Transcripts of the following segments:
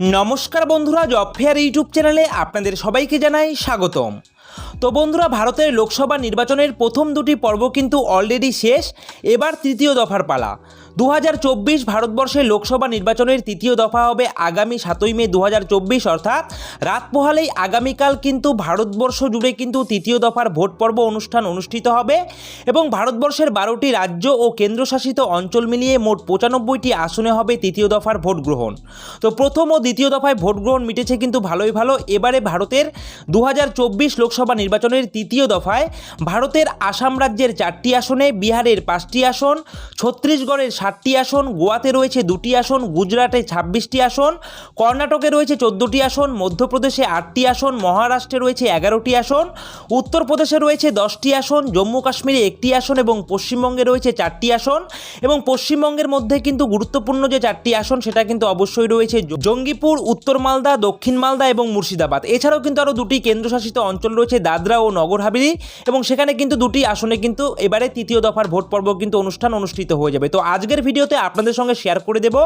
নমস্কার বন্ধুরা job fair YouTube চ্যানেলে আপনাদের সবাইকে জানাই স্বাগতম। তো বন্ধুরা, ভারতের লোকসভা নির্বাচনের প্রথম দুটি পর্ব কিন্তু অলরেডি শেষ, এবার তৃতীয় দফার পালা। দু হাজার চব্বিশ ভারতবর্ষের লোকসভা নির্বাচনের তৃতীয় দফা হবে আগামী সাতই মে দু হাজার চব্বিশ, অর্থাৎ রাত পোহালেই আগামীকাল কিন্তু ভারতবর্ষ জুড়ে কিন্তু তৃতীয় দফার ভোট পর্ব অনুষ্ঠান অনুষ্ঠিত হবে এবং ভারতবর্ষের বারোটি রাজ্য ও কেন্দ্রশাসিত অঞ্চল মিলিয়ে মোট পঁচানব্বইটি আসনে হবে তৃতীয় দফার ভোট গ্রহণ। তো প্রথম ও দ্বিতীয় দফায় ভোট গ্রহণ মিটেছে কিন্তু ভালোই ভালো। এবারে ভারতের দু লোকসভা নির্বাচনের তৃতীয় দফায় ভারতের আসাম রাজ্যের চারটি আসনে, বিহারের পাঁচটি আসন, ছত্তিশগড়ের ষাটটি আসন, গোয়াতে রয়েছে দুটি আসন, গুজরাটে ছাব্বিশটি আসন, কর্ণাটকে রয়েছে চোদ্দোটি আসন, মধ্যপ্রদেশে আটটি আসন, মহারাষ্ট্রে রয়েছে এগারোটি আসন, উত্তরপ্রদেশে রয়েছে দশটি আসন জম্মু কাশ্মীরে একটি আসন এবং পশ্চিমবঙ্গে রয়েছে চারটি আসন এবং পশ্চিমবঙ্গের মধ্যে কিন্তু গুরুত্বপূর্ণ যে চারটি আসন সেটা কিন্তু অবশ্যই রয়েছে। জঙ্গিপুর, উত্তর মালদা, দক্ষিণ মালদা এবং মুর্শিদাবাদ। এছাড়াও কিন্তু আরও দুটি কেন্দ্রশাসিত অঞ্চল রয়েছে। দাদরা ও নগর হাভেলি এবং সেখানে কিন্তু দুটি আসনে কিন্তু এবারে তৃতীয় দফার ভোট পর্ব কিন্তু অনুষ্ঠান অনুষ্ঠিত হয়ে যাবে। তো আজকের ভিডিওতে আপনাদের সঙ্গে শেয়ার করে দেব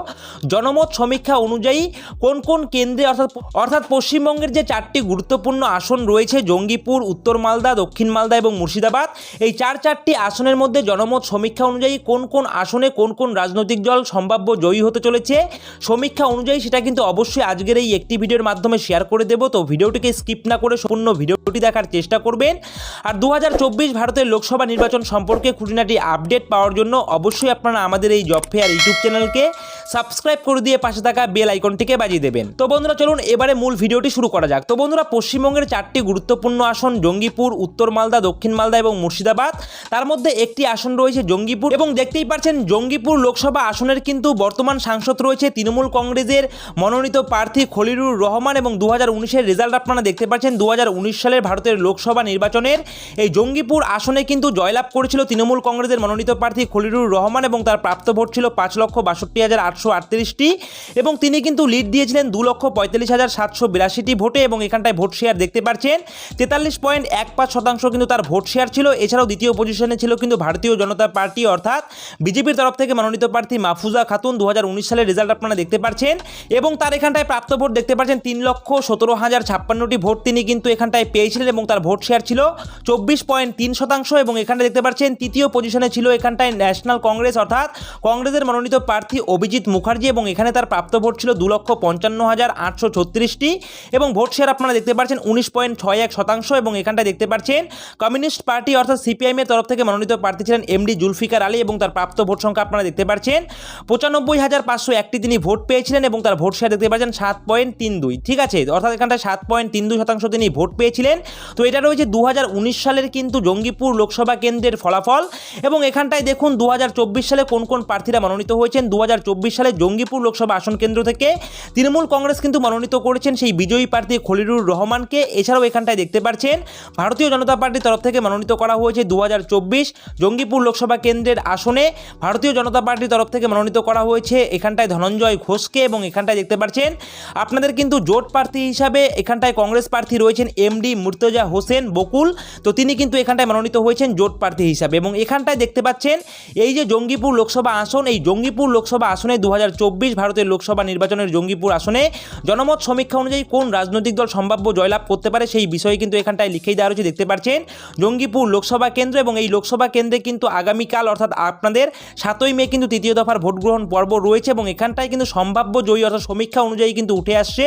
জনমত সমীক্ষা অনুযায়ী কোন কোন কেন্দ্রে অর্থাৎ অর্থাৎ পশ্চিমবঙ্গের যে চারটি গুরুত্বপূর্ণ আসন রয়েছে, জঙ্গিপুর, উত্তর মালদা, দক্ষিণ মালদা এবং মুর্শিদাবাদ, এই চার চারটি আসনের মধ্যে জনমত সমীক্ষা অনুযায়ী কোন কোন আসনে কোন কোন রাজনৈতিক দল সম্ভাব্য জয়ী হতে চলেছে, সমীক্ষা অনুযায়ী সেটা কিন্তু অবশ্যই আজকের এই একটি ভিডিওর মাধ্যমে শেয়ার করে দেব। তো ভিডিওটিকে স্কিপ না করে সম্পূর্ণ ভিডিওটি দেখার চেষ্টা করবেন। আর দু হাজার চব্বিশ ভারতের লোকসভা নির্বাচন সম্পর্কে খুঁটিনাটি আপডেট পাওয়ার জন্য অবশ্যই আপনারা আমাদের এই জব ফেয়ার ইউটিউব চ্যানেলকে সাবস্ক্রাইব করে দিয়ে পাশে থাকা বেল আইকনটিকে বাজিয়ে দেবেন। তো বন্ধুরা, চলুন এবারে মূল ভিডিওটি শুরু করা যাক। তো বন্ধুরা, পশ্চিমবঙ্গের চারটি গুরুত্বপূর্ণ আসন জঙ্গিপুর, উত্তর মালদা, দক্ষিণ মালদা এবং মুর্শিদাবাদ। তার মধ্যে একটি আসন রয়েছে জঙ্গিপুর এবং দেখতেই পাচ্ছেন জঙ্গিপুর লোকসভা আসনের কিন্তু বর্তমান সাংসদ রয়েছে তৃণমূল কংগ্রেসের মনোনীত প্রার্থী খলিরুর রহমান এবং দু হাজার রেজাল্ট আপনারা দেখতে পাচ্ছেন। দু হাজার উনিশ সালের ভারতের লোকসভা নির্বাচনের এই জঙ্গিপুর আসনে কিন্তু জয়লাভ করেছিল তৃণমূল কংগ্রেসের মনোনীত প্রার্থী খলিরুর রহমান এবং তার প্রাপ্ত ভোট ছিল পাঁচ লক্ষ বাষট্টি হাজার আটশো আটত্রিশটি এবং তিনি কিন্তু লিড দিয়েছিলেন দু লক্ষ পঁয়তাল্লিশ হাজার সাতশো বিরাশিটি ভোটে এবং এখানটায় ভোট শেয়ার দেখতে পাচ্ছেন। তেতাল্লিশ পয়েন্ট এক পাঁচ শতাংশ কিন্তু তার ভোট শেয়ার ছিল। এছাড়াও দ্বিতীয় পজিশনে ছিল কিন্তু ভারতীয় জনতা পার্টি অর্থাৎ বিজেপির তরফ থেকে মনোনীত প্রার্থী মাহফুজা খাতুন দু হাজার উনিশ সালের রেজাল্ট আপনারা দেখতে পাচ্ছেন এবং তার এখানটায় প্রাপ্ত ভোট দেখতে পাচ্ছেন তিন লক্ষ সতেরো হাজার ছাপ্পান্নটি ভোট। তিনি কিন্তু এখানটায় পেয়েছিলেন এবং তার ভোট শেয়ার ছিল চব্বিশ পয়েন্ট তিন শতাংশ এবং এখানে দেখতে পাচ্ছেন তৃতীয় পজিশনে ছিল এখানটায় ন্যাশনাল কংগ্রেস অর্থাৎ কংগ্রেসের মনোনীত প্রার্থী অভিজিৎ মুখার্জি এবং এখানে তার প্রাপ্ত ভোট ছিল দু লক্ষ পঞ্চান্ন হাজার আটশো ছত্রিশটি এবং ভোট শেয়ার আপনারা দেখতে পাচ্ছেন উনিশ পয়েন্ট ছয় এক শতাংশ এবং এখানটায় দেখতে পাচ্ছেন কমিউনিস্ট পার্টি অর্থাৎ সিপিআইএমের তরফ থেকে মনোনীত প্রার্থী ছিলেন এমডি জুলফিকার আলী এবং তার প্রাপ্ত ভোট সংখ্যা আপনারা দেখতে পাচ্ছেন পঁচানব্বই হাজার পাঁচশো একটি তিনি ভোট পেয়েছিলেন এবং তার ভোট শেয়ার দেখতে পাচ্ছেন সাত পয়েন্ট তিন দুই। ঠিক আছে, অর্থাৎ এখানটায় সাত পয়েন্ট তিন দুই শতাংশ তিনি ভোট পেয়েছিলেন। তো এটা রয়েছে দু হাজার উনিশ সালের কিন্তু জঙ্গিপুর লোকসভা কেন্দ্রের ফলাফল এবং এখানটায় দেখুন দু হাজার চব্বিশ সালে কোন কোন প্রার্থীরা মনোনীত হয়েছেন দু হাজার চব্বিশ সালে জঙ্গিপুর লোকসভা আসন কেন্দ্র থেকে তৃণমূল কংগ্রেস কিন্তু মনোনীত করেছেন সেই বিজয়ী প্রার্থী খলিরুর রহমানকে। এছাড়াও এখানটায় দেখতে পাচ্ছেন ভারতীয় জনতা পার্টির তরফ থেকে মনোনীত করা হয়েছে দু হাজার চব্বিশ জঙ্গিপুর লোকসভা কেন্দ্রের আসনে। ভারতীয় জনতা পার্টির তরফ থেকে মনোনীত করা হয়েছে এখানটায় ধনঞ্জয় ঘোষকে এবং এখানটায় দেখতে পাচ্ছেন আপনাদের কিন্তু জোট প্রার্থী হিসাবে এখানটায় কংগ্রেস প্রার্থী রয়েছেন এমডি মুর্তজা হোসেন বকুল। তো তিনি কিন্তু এখানটায় মনোনীত হয়েছেন জোট প্রার্থী হিসাবে এবং এখানটায় দেখতে পাচ্ছেন এই যে জঙ্গিপুর লোকসভা আসন, এই জঙ্গিপুর লোকসভা আসনে দু হাজার চব্বিশ ভারতের লোকসভা নির্বাচনের জঙ্গিপুর আসনে জনমত সমীক্ষা অনুযায়ী কোন রাজনৈতিক দল সম্ভাব্য জয়লাভ করতে পারে সেই বিষয়ে কিন্তু এখানটায় লিখেই দেওয়া রয়েছে, দেখতে পাচ্ছেন জঙ্গিপুর লোকসভা কেন্দ্র এবং এই লোকসভা কেন্দ্রে কিন্তু আগামীকাল অর্থাৎ আপনাদের সাতই মে কিন্তু তৃতীয় দফার ভোট গ্রহণ পর্ব রয়েছে এবং এখানটায় কিন্তু সম্ভাব্য জয়ী অর্থাৎ সমীক্ষা অনুযায়ী কিন্তু উঠে আসছে।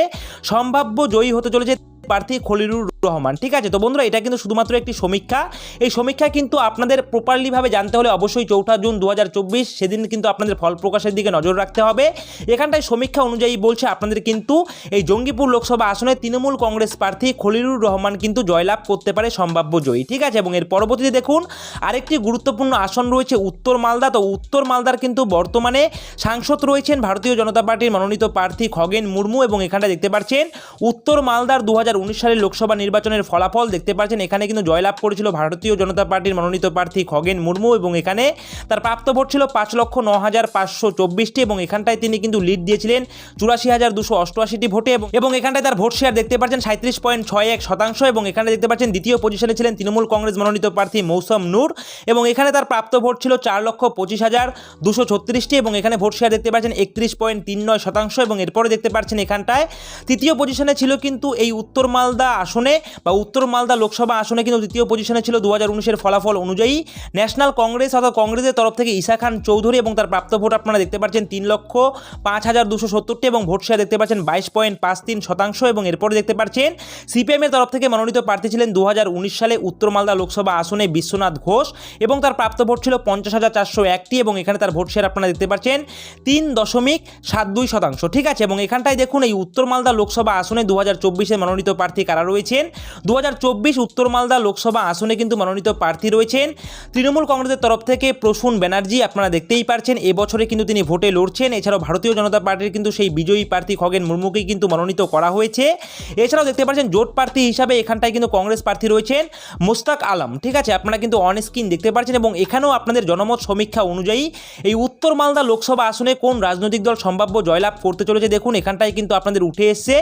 সম্ভাব্য জয়ী হতে চলেছে প্রার্থী খলিলুর রহমান, ঠিক আছে? তো বন্ধুরা, এটা কিন্তু শুধুমাত্র একটি সমীক্ষা। এই সমীক্ষা কিন্তু আপনাদের প্রপারলিভাবে জানতে হলে অবশ্যই চৌঠা জুন দু হাজার চব্বিশ, সেদিন কিন্তু আপনাদের ফল প্রকাশের দিকে নজর রাখতে হবে। এখানটায় সমীক্ষা অনুযায়ী বলছে আপনাদের কিন্তু এই জঙ্গিপুর লোকসভা আসনে তৃণমূল কংগ্রেস প্রার্থী খলিলুর রহমান কিন্তু জয়লাভ করতে পারে সম্ভাব্য জয়ী, ঠিক আছে? এবং এর পরবর্তীতে দেখুন, আরেকটি গুরুত্বপূর্ণ আসন রয়েছে উত্তর মালদা। তো উত্তর মালদার কিন্তু বর্তমানে সাংসদ রয়েছেন ভারতীয় জনতা পার্টির মনোনীত প্রার্থী খগেন মুর্মু এবং এখানটা দেখতে পাচ্ছেন, উত্তর মালদার দু হাজার উনিশ সালের লোকসভা নির্বাচনের ফলাফল দেখতে পাচ্ছেন। এখানে কিন্তু জয়লাভ করেছিল ভারতীয় জনতা পার্টির মনোনীত প্রার্থী খগেন মুর্মু এবং এখানে তার প্রাপ্ত ভোট ছিল পাঁচ লক্ষ ন হাজার পাঁচশো চব্বিশটি এবং এখানটায় তিনি কিন্তু লিড দিয়েছিলেন চুরাশি হাজার দুশো অষ্টআশিটি ভোটে এবং এখানটায় তার ভোট শেয়ার দেখতে পাচ্ছেন সাঁত্রিশ পয়েন্ট ছয় এক শতাংশ এবং এখানে দেখতে পাচ্ছেন দ্বিতীয় পজিশনে ছিলেন তৃণমূল কংগ্রেস মনোনীত প্রার্থী মৌসম নূর এবং এখানে তার প্রাপ্ত ভোট ছিল চার লক্ষ পঁচিশ হাজার দুশো ছত্রিশটি এবং এখানে ভোট শেয়ার দেখতে পাচ্ছেন একত্রিশ পয়েন্ট তিন নয় শতাংশ এবং এরপরে দেখতে পাচ্ছেন এখানটায় তৃতীয় পজিশনে ছিল কিন্তু এই উত্তর মালদা আসনে বা উত্তর মালদা লোকসভা আসনে কিন্তু দ্বিতীয় পজিশনে ছিল দু হাজার উনিশের ফলাফল অনুযায়ী। ন্যাশনাল কংগ্রেস অর্থাৎ কংগ্রেসের তরফ থেকে ঈশা খান চৌধুরী এবং তার প্রাপ্ত ভোট আপনারা দেখতে পাচ্ছেন তিন লক্ষ পাঁচ হাজার দুশো সত্তরটি এবং ভোট শেয়ার দেখতে পাচ্ছেন বাইশ পয়েন্ট পাঁচ তিন শতাংশ এবং এরপরে দেখতে পাচ্ছেন সিপিএমের তরফ থেকে মনোনীত প্রার্থী ছিলেন দু হাজার উনিশ সালে উত্তর মালদা লোকসভা আসনে বিশ্বনাথ ঘোষ এবং তার প্রাপ্ত ভোট ছিল পঞ্চাশ হাজার চারশো একটি এবং এখানে তার ভোট শেয়ার আপনারা দেখতে পাচ্ছেন তিন দশমিক সাত দুই শতাংশ। ঠিক আছে, এবং এখানটায় দেখুন, এই উত্তর মালদা লোকসভা আসনে দু হাজার চব্বিশে মনোনীত প্রার্থী কারা রয়েছেন? দু হাজার চব্বিশ উত্তর মালদা লোকসভা আসনে কিন্তু মনোনীত প্রার্থী রয়েছেন। তৃণমূল কংগ্রেসের তরফ থেকে প্রসূন ব্যানার্জি, আপনারা দেখতেই পারছেন, এবছরে কিন্তু তিনি ভোটে লড়ছেন। এছাড়াও ভারতীয় জনতা পার্টির কিন্তু সেই বিজয়ী প্রার্থী খগেন মুর্মুকেই কিন্তু মনোনীত করা হয়েছে। এছাড়াও দেখতে পাচ্ছেন জোট প্রার্থী হিসাবে এখানটায় কিন্তু কংগ্রেস প্রার্থী রয়েছেন মুস্তাক আলম। ঠিক আছে, আপনারা কিন্তু অন স্ক্রিন দেখতে পাচ্ছেন এবং এখানেও আপনাদের জনমত সমীক্ষা অনুযায়ী এই উত্তর মালদা লোকসভা আসনে কোন রাজনৈতিক দল সম্ভাব্য জয়লাভ করতে চলেছে, দেখুন এখানটায় কিন্তু আপনাদের উঠে এসছে।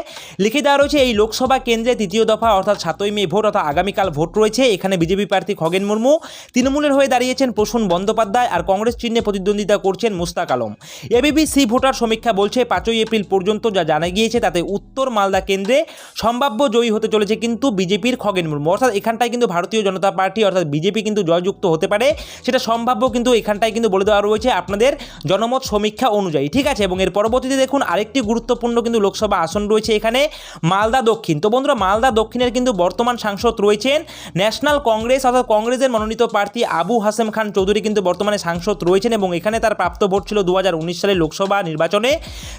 লিখে দেওয়া রয়েছে, এই লোকসভা কেন্দ্রে তৃতীয় দফা অর্থাৎ সাতই মে ভোট অর্থাৎ আগামীকাল ভোট রয়েছে। এখানে বিজেপি প্রার্থী খগেন মুর্মু। তৃণমূলের হয়ে দাঁড়িয়েছেন প্রসূন বন্দ্যোপাধ্যায় আর কংগ্রেস চিহ্নে প্রতিদ্বন্দ্বিতা করছেন Mustaq Alam. ABP C voter সমীক্ষা বলছে, পাঁচই এপ্রিল পর্যন্ত যা জানা গিয়েছে তাতে উত্তর মালদা কেন্দ্রে সম্ভাব্য জয়ী হতে চলেছে কিন্তু বিজেপির খগেন মুর্মু। অর্থাৎ এখানটায় কিন্তু ভারতীয় জনতা পার্টি অর্থাৎ বিজেপি কিন্তু জয়যুক্ত হতে পারে। সেটা সম্ভাব্য কিন্তু এখানটায় কিন্তু বলে দেওয়া রয়েছে আপনাদের জনমত সমীক্ষা অনুযায়ী। ঠিক আছে, এবং এর পরবর্তীতে দেখুন আরেকটি গুরুত্বপূর্ণ কিন্তু লোকসভা আসন রয়েছে এখানে মালদা দক্ষিণ। তো বন্ধুরা, মালদা দক্ষিণের কিন্তু বর্তমান সাংসদ রয়েছেন ন্যাশনাল কংগ্রেস অর্থাৎ কংগ্রেসের মনোনীত প্রার্থী আবু হাসেম খান চৌধুরী কিন্তু বর্তমানে সাংসদ রয়েছেন এবং এখানে তার প্রাপ্ত ভোট ছিল দু হাজার উনিশ সালে লোকসভা নির্বাচনে।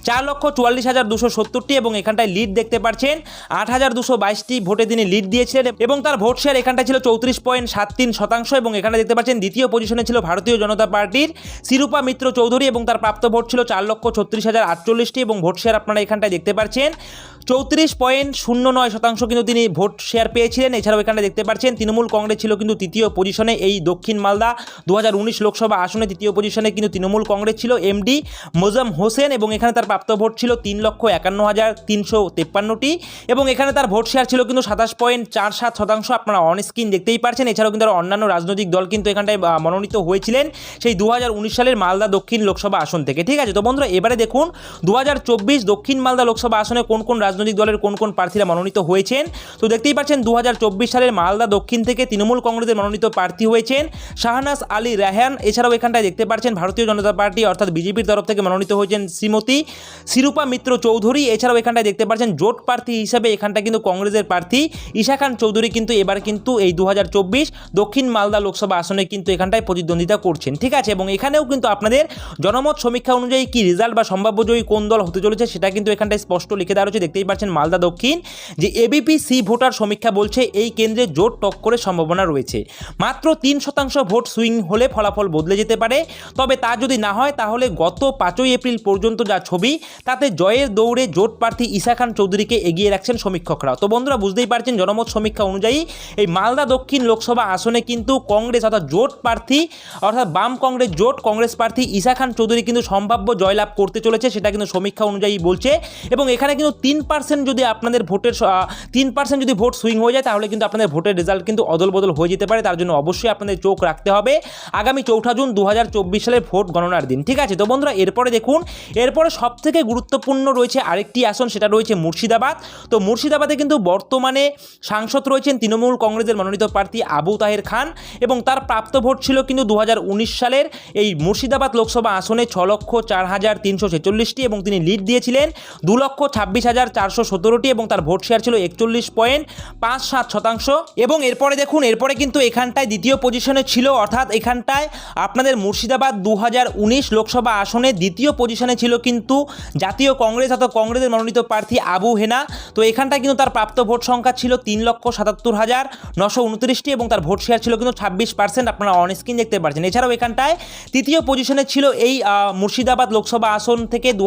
চার লক্ষ চুয়াল্লিশ হাজার দুশো সত্তরটি এবং এখানটায় লিড দেখতে পাচ্ছেন আট হাজার দুশো বাইশটি ভোটে তিনি লিড দিয়েছিলেন এবং তার ভোট শেয়ার এখানটায় ছিল চৌত্রিশ পয়েন্ট সাত তিন শতাংশ এবং এখানে দেখতে পাচ্ছেন দ্বিতীয় পজিশনে ছিল ভারতীয় জনতা পার্টির শিরূপা মিত্র চৌধুরী এবং তার প্রাপ্ত ভোট ছিল চার লক্ষ ছত্রিশ হাজার আটচল্লিশটি এবং ভোট শেয়ার আপনারা এখানটায় দেখতে পাচ্ছেন চৌত্রিশ পয়েন্ট শূন্য নয় শতাংশ কিন্তু তিনি ভোট শেয়ার পেয়েছিলেন। এছাড়াও এখানে দেখতে পাচ্ছেন, তৃণমূল কংগ্রেস ছিল কিন্তু তৃতীয় পজিশনে এই দক্ষিণ মালদা। দু হাজার উনিশ লোকসভা আসনে তৃতীয় পজিশনে কিন্তু তৃণমূল কংগ্রেস ছিল। এমডি মোজাম হোসেন এবং এখানে তার প্রাপ্ত ভোট ছিল তিন লক্ষ একান্ন হাজার তিনশো তেপ্পান্নটি। এবং এখানে তার ভোট শেয়ার ছিল কিন্তু সাতাশ পয়েন্ট চার সাত শতাংশ। আপনারা অন স্ক্রিন দেখতেই পারছেন। এছাড়াও কিন্তু অন্যান্য রাজনৈতিক দল কিন্তু এখানটায় মনোনীত হয়েছিলেন সেই দু হাজার উনিশ সালের মালদা দক্ষিণ লোকসভা আসন থেকে। ঠিক আছে, তো বন্ধুরা, এবারে দেখুন দু হাজার চব্বিশ দক্ষিণ মালদা লোকসভা আসনে কোন কোন রাজনৈতিক দলের কোন কোন প্রার্থীরা মনোনীত হয়েছেন? তো দেখতেই পাচ্ছেন দু হাজার চব্বিশ সালের মালদা দক্ষিণ থেকে তৃণমূল কংগ্রেসের মনোনীত প্রার্থী হয়েছেন শাহনাজ আলী রাহান। এছাড়াও এখানটায় দেখতে পাচ্ছেন, ভারতীয় জনতা পার্টি অর্থাৎ বিজেপির তরফ থেকে মনোনীত হয়েছেন শ্রীমতী শিরূপা মিত্র চৌধুরী। এছাড়াও এখানটায় দেখতে পাচ্ছেন, জোট প্রার্থী হিসেবে এখানটা কিন্তু কংগ্রেসের প্রার্থী ঈশা খান চৌধুরী কিন্তু এবার কিন্তু এই দু হাজার চব্বিশ দক্ষিণ মালদা লোকসভা আসনে কিন্তু এখানটায় প্রতিদ্বন্দ্বিতা করছেন। ঠিক আছে, এবং এখানেও কিন্তু আপনাদের জনমত সমীক্ষা অনুযায়ী কি রেজাল্ট বা সম্ভাব্য জয়ী কোন দল হতে চলেছে সেটা কিন্তু এখানটায় স্পষ্ট লিখে দেওয়া রয়েছে। দেখতেই পাচ্ছেন, মালদা দক্ষিণ, যে এবিপি সি ভোটার সমীক্ষা বলছে এই কেন্দ্রে জোট টক্করের সম্ভাবনা রয়েছে। মাত্র তিন শতাংশ ভোট সুইং হলে ফলাফল বদলে যেতে পারে। তবে তা যদি না হয়, তাহলে গত পাঁচই এপ্রিল পর্যন্ত যা ছবি, তাতে জয়ের দৌড়ে জোট প্রার্থী ঈশা খান চৌধুরীকে এগিয়ে রাখছেন সমীক্ষকরা। তো বন্ধুরা, বুঝতেই পারছেন জনমত সমীক্ষা অনুযায়ী এই মালদা দক্ষিণ লোকসভা আসনে কিন্তু কংগ্রেস অর্থাৎ জোট প্রার্থী, অর্থাৎ বাম কংগ্রেস জোট কংগ্রেস প্রার্থী ঈশা খান চৌধুরী কিন্তু সম্ভাব্য জয়লাভ করতে চলেছে, সেটা কিন্তু সমীক্ষা অনুযায়ী বলছে। এবং এখানে কিন্তু তিন পার্সেন্ট যদি আপনাদের ভোটের তিন পার্সেন্ট যদি ভোট সুইং হয়ে যায়, তাহলে কিন্তু আপনাদের ভোটের রেজাল্ট কিন্তু অদল বদল হয়ে যেতে পারে। তার জন্য অবশ্যই আপনাদের চোখ রাখতে হবে। আগামী চৌঠা জুন দু সালের ভোট গণনার দিন, ঠিক আছে? তো বন্ধুরা, এরপরে দেখুন, এরপরে সব থেকে গুরুত্বপূর্ণ রয়েছে আরেকটি আসন, সেটা রয়েছে মুর্শিদাবাদ। তো মুর্শিদাবাদে কিন্তু বর্তমানে সাংসদ রয়েছেন তৃণমূল কংগ্রেসের মনোনীত প্রার্থী আবু তাহের খান এবং তার প্রাপ্ত ভোট ছিল কিন্তু দু হাজার উনিশ সালের এই মুর্শিদাবাদ লোকসভা আসনে ছ লক্ষ চার হাজার তিনশো ছেচল্লিশটি এবং তিনি লিড দিয়েছিলেন দু লক্ষ ছাব্বিশ হাজার চারশো সতেরোটি এবং তার ভোট শেয়ার ছিল একচল্লিশ পয়েন্ট পাঁচ, সাত শতাংশ। এবং এরপরে দেখুন, এরপরে কিন্তু এখানটায় দ্বিতীয় পজিশনে ছিল, অর্থাৎ এখানটায় আপনাদের মুর্শিদাবাদ দু হাজার উনিশ লোকসভা আসনে দ্বিতীয় পজিশনে ছিল কিন্তু জাতীয় কংগ্রেস, অর্থাৎ কংগ্রেসের মনোনীত প্রার্থী আবু হেনা। তো এখানটায় কিন্তু তার প্রাপ্ত ভোট সংখ্যা ছিল তিন লক্ষ সাতাত্তর হাজার নশো উনত্রিশটি এবং তার ভোট শেয়ার ছিল কিন্তু ছাব্বিশ পার্সেন্ট আপনারা অন স্ক্রিন দেখতে পাচ্ছেন। এছাড়াও এখানটায় তৃতীয় পজিশনে ছিল এই মুর্শিদাবাদ লোকসভা আসন থেকে দু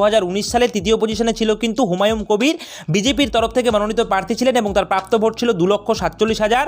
সালে তৃতীয় পজিশনে ছিল কিন্তু হুমায়ুন কবির, বিজেপির তরফ থেকে মনোনীত প্রার্থী ছিলেন এবং তার প্রাপ্ত ভোট ছিল দু লক্ষ সাতচল্লিশ হাজার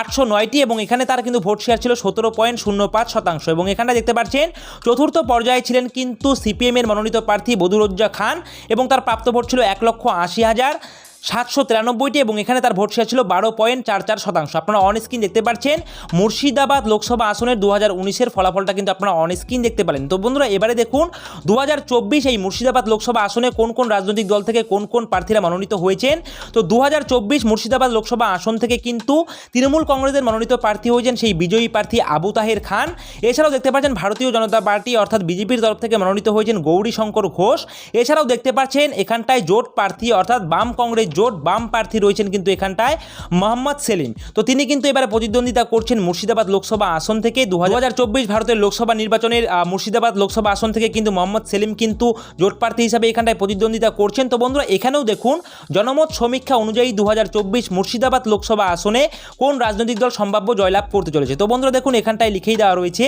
আটশো নয়টি এবং এখানে তার কিন্তু ভোট শেয়ার ছিল সতেরো পয়েন্ট শূন্য পাঁচ শতাংশ। এবং এখানে দেখতে পাচ্ছেন, চতুর্থ পর্যায়ে ছিলেন কিন্তু সিপিএমের মনোনীত প্রার্থী বদুরজ্জা খান এবং তার প্রাপ্ত ভোট ছিল এক লক্ষ আশি হাজার সাতশো তিরানব্বইটি এবং এখানে তার ভোট শেয়ার ছিল বারো পয়েন্ট চার চার শতাংশ। আপনারা অন স্ক্রিন দেখতে পাচ্ছেন, মুর্শিদাবাদ লোকসভা আসনের দু হাজার উনিশের ফলাফলটা কিন্তু আপনারা অন স্ক্রিন দেখতে পারেন তো বন্ধুরা, এবারে দেখুন দু হাজার চব্বিশ এই মুর্শিদাবাদ লোকসভা আসনে কোন কোন রাজনৈতিক দল থেকে কোন কোন প্রার্থীরা মনোনীত হয়েছেন? তো দু হাজার চব্বিশ মুর্শিদাবাদ লোকসভা আসন থেকে কিন্তু তৃণমূল কংগ্রেসের মনোনীত প্রার্থী হয়েছেন সেই বিজয়ী প্রার্থী আবু তাহের খান। এছাড়াও দেখতে পাচ্ছেন, ভারতীয় জনতা পার্টি অর্থাৎ বিজেপির তরফ থেকে মনোনীত হয়েছেন গৌরী শঙ্কর ঘোষ। এছাড়াও দেখতে পাচ্ছেন, এখানটায় জোট প্রার্থী অর্থাৎ বাম কংগ্রেস জোট বাম প্রার্থী রয়েছেন কিন্তু এখানটায় মোহাম্মদ সেলিম। তো তিনি কিন্তু এবারে প্রতিদ্বন্দ্বিতা করছেন মুর্শিদাবাদ লোকসভা আসন থেকে। দুহাজার চব্বিশ ভারতের লোকসভা নির্বাচনের মুর্শিদাবাদ লোকসভা আসন থেকে কিন্তু মোহাম্মদ সেলিম কিন্তু জোট প্রার্থী হিসাবে এখানটায় প্রতিদ্বন্দ্বিতা করছেন। তো বন্ধুরা, এখানেও দেখুন, জনমত সমীক্ষা অনুযায়ী দু হাজার চব্বিশ মুর্শিদাবাদ লোকসভা আসনে কোন রাজনৈতিক দল সম্ভাব্য জয়লাভ করতে চলেছে? তো বন্ধুরা, দেখুন, এখানটায় লিখেই দেওয়া রয়েছে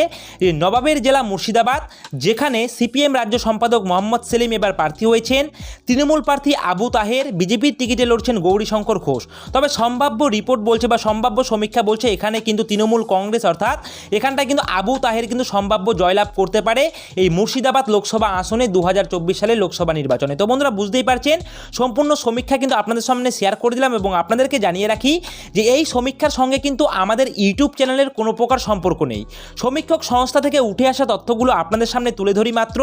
নবাবের জেলা মুর্শিদাবাদ, যেখানে সিপিএম রাজ্য সম্পাদক মোহাম্মদ সেলিম এবার প্রার্থী হয়েছেন। তৃণমূল প্রার্থী আবু তাহের, বিজেপির টিকিটে লড়ছেন গৌরীশঙ্কর ঘোষ। তবে সম্ভাব্য রিপোর্ট বলছে বা সম্ভাব্য সমীক্ষা বলছে এখানে কিন্তু তৃণমূল কংগ্রেস অর্থাৎ এখানটায় কিন্তু আবু তাহের কিন্তু সম্ভাব্য জয়লাভ করতে পারে এই মুর্শিদাবাদ লোকসভা আসনে দু সালের লোকসভা নির্বাচনে। তো বন্ধুরা, বুঝতেই পারছেন, সম্পূর্ণ সমীক্ষা কিন্তু আপনাদের সামনে শেয়ার করে দিলাম এবং আপনাদেরকে জানিয়ে রাখি যে এই সমীক্ষার সঙ্গে কিন্তু আমাদের ইউটিউব চ্যানেলের কোনো প্রকার সম্পর্ক নেই। সমীক্ষক সংস্থা থেকে উঠে আসা তথ্যগুলো আপনাদের সামনে তুলে ধরি মাত্র।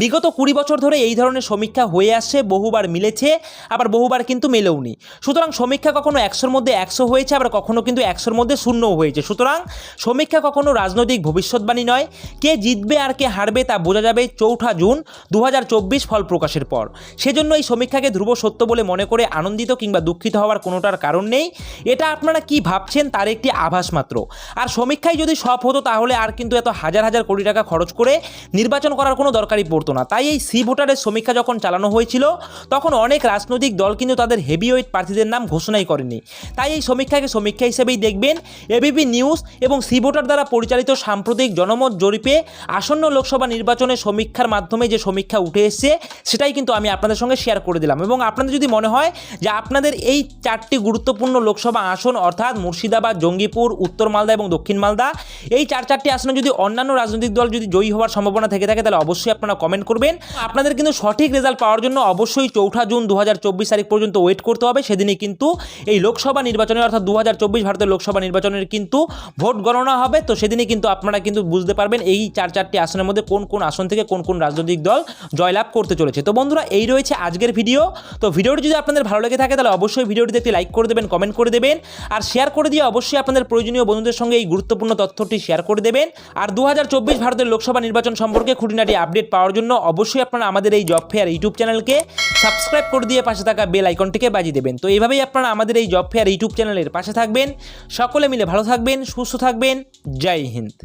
বিগত কুড়ি বছর ধরে এই ধরনের সমীক্ষা হয়ে আসছে, বহুবার মিলেছে, আবার বহুবার কিন্তু মেলেওনি সুতরাং সমীক্ষা কখনো একশোর মধ্যে একশো হয়েছে, আবার কখনো কিন্তু একশোর মধ্যে শূন্যও হয়েছে। সুতরাং সমীক্ষা কখনো রাজনৈতিক ভবিষ্যৎবাণী নয়। কে জিতবে আর কে হারবে তা বোঝা যাবে চৌঠা জুন দু হাজার চব্বিশ ফল প্রকাশের পর। সেজন্য এই সমীক্ষাকে ধ্রুব সত্য বলে মনে করে আনন্দিত কিংবা দুঃখিত হওয়ার কোনোটার কারণ নেই। এটা আপনারা কি ভাবছেন তার একটি আভাস মাত্র। আর সমীক্ষায় যদি সব হতো তাহলে আর কিন্তু এত হাজার হাজার কোটি টাকা খরচ করে নির্বাচন করার কোনো দরকারই পড়তো না। তাই এই সি ভোটারের সমীক্ষা যখন চালানো হয়েছিল, তখন অনেক রাজনৈতিক দল কিন্তু তাদের হেভিওয়েট প্রার্থীদের নাম ঘোষণাই করেনি। তাই এই সমীক্ষাকে সমীক্ষা হিসেবেই দেখবেন এবিপি নিউজ এবং সি ভোটার দ্বারা পরিচালিত সাম্প্রতিক জনমত জরিপে আসন্ন লোকসভা নির্বাচনের সমীক্ষার মাধ্যমে যে সমীক্ষা উঠে এসছে, সেটাই কিন্তু আমি আপনাদের সঙ্গে শেয়ার করে দিলাম। এবং আপনাদের যদি মনে হয় যে আপনাদের এই চারটি গুরুত্বপূর্ণ লোকসভা আসন, অর্থাৎ মুর্শিদাবাদ, জঙ্গিপুর, উত্তর মালদা এবং দক্ষিণ মালদা, এই চার চারটি আসনে যদি অন্যান্য রাজনৈতিক দল যদি জয়ী হওয়ার সম্ভাবনা থেকে থাকে, তাহলে অবশ্যই আপনারা কমেন্ট করবেন। আপনাদের কিন্তু সঠিক রেজাল্ট পাওয়ার জন্য অবশ্যই চৌঠা জুন দু হাজার চব্বিশ তারিখ পর্যন্ত ওয়েট করতে হবে, সেদিনই কিন্তু এই লোকসভা নির্বাচনে, অর্থাৎ দু হাজার চব্বিশ ভারতের লোকসভা নির্বাচনের কিন্তু ভোট গণনা হবে। তো সেদিনই কিন্তু আপনারা কিন্তু বুঝতে পারবেন এই চার চারটি আসনের মধ্যে কোন কোন আসন থেকে কোন কোন রাজনৈতিক দল জয়লাভ করতে চলেছে। তো বন্ধুরা, এই রয়েছে আজকের ভিডিও। তো ভিডিওটি যদি আপনাদের ভালো লেগে থাকে, তাহলে অবশ্যই ভিডিওটিতে একটি লাইক করে দেবেন কমেন্ট করে দেবেন। আর শেয়ার করে দিয়ে অবশ্যই আপনাদের প্রয়োজনীয় বন্ধুদের সঙ্গে এই গুরুত্বপূর্ণ তথ্যটি শেয়ার করে দেবেন। আর দু হাজার চব্বিশ ভারতের লোকসভা নির্বাচন সম্পর্কে খুঁটিনাটি আপডেট পাওয়ার জন্য অবশ্যই আপনারা আমাদের এই জব ফেয়ার ইউটিউব চ্যানেলকে সাবস্ক্রাইব করে দিয়ে পাশে থাকা বেল আইকনটিকে বাজি দেবেন। তো এইভাবেই আপনারা আমাদের এই জব ফেয়ার ইউটিউব চ্যানেলের পাশে থাকবেন। সকলে মিলে ভালো থাকবেন, সুস্থ থাকবেন। জয় হিন্দ।